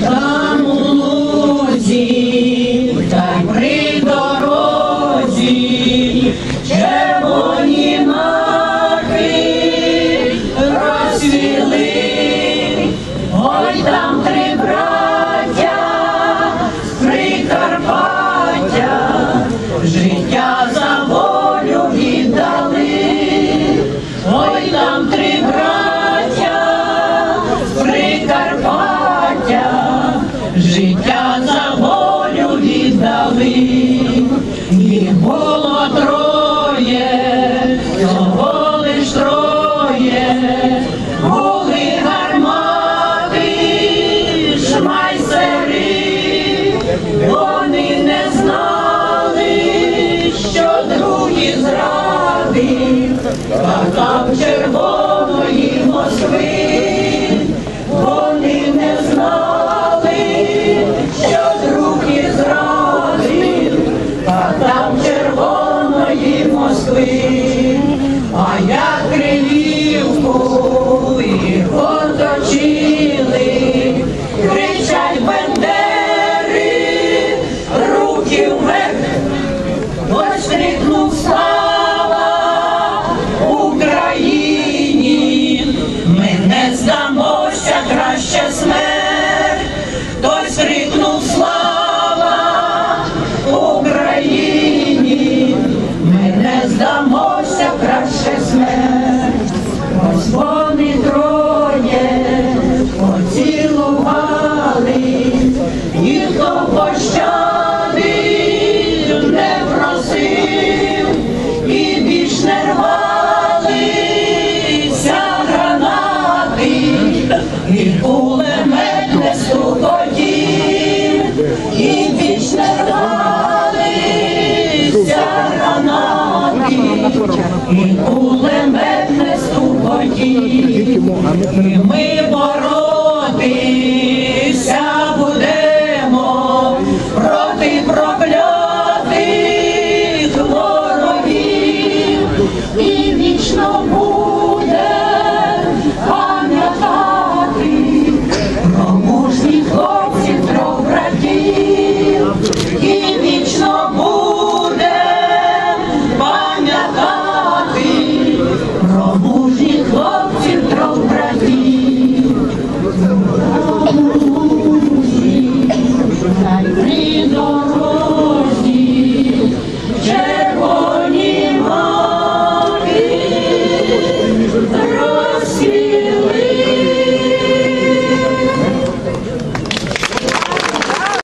Там зради, там червоної Christmas. і кулемет не і ми боротися будемо проти проклятих ворогів і вічно буде пам'ятати про мужніх хлопців трьох братів і вічно буде.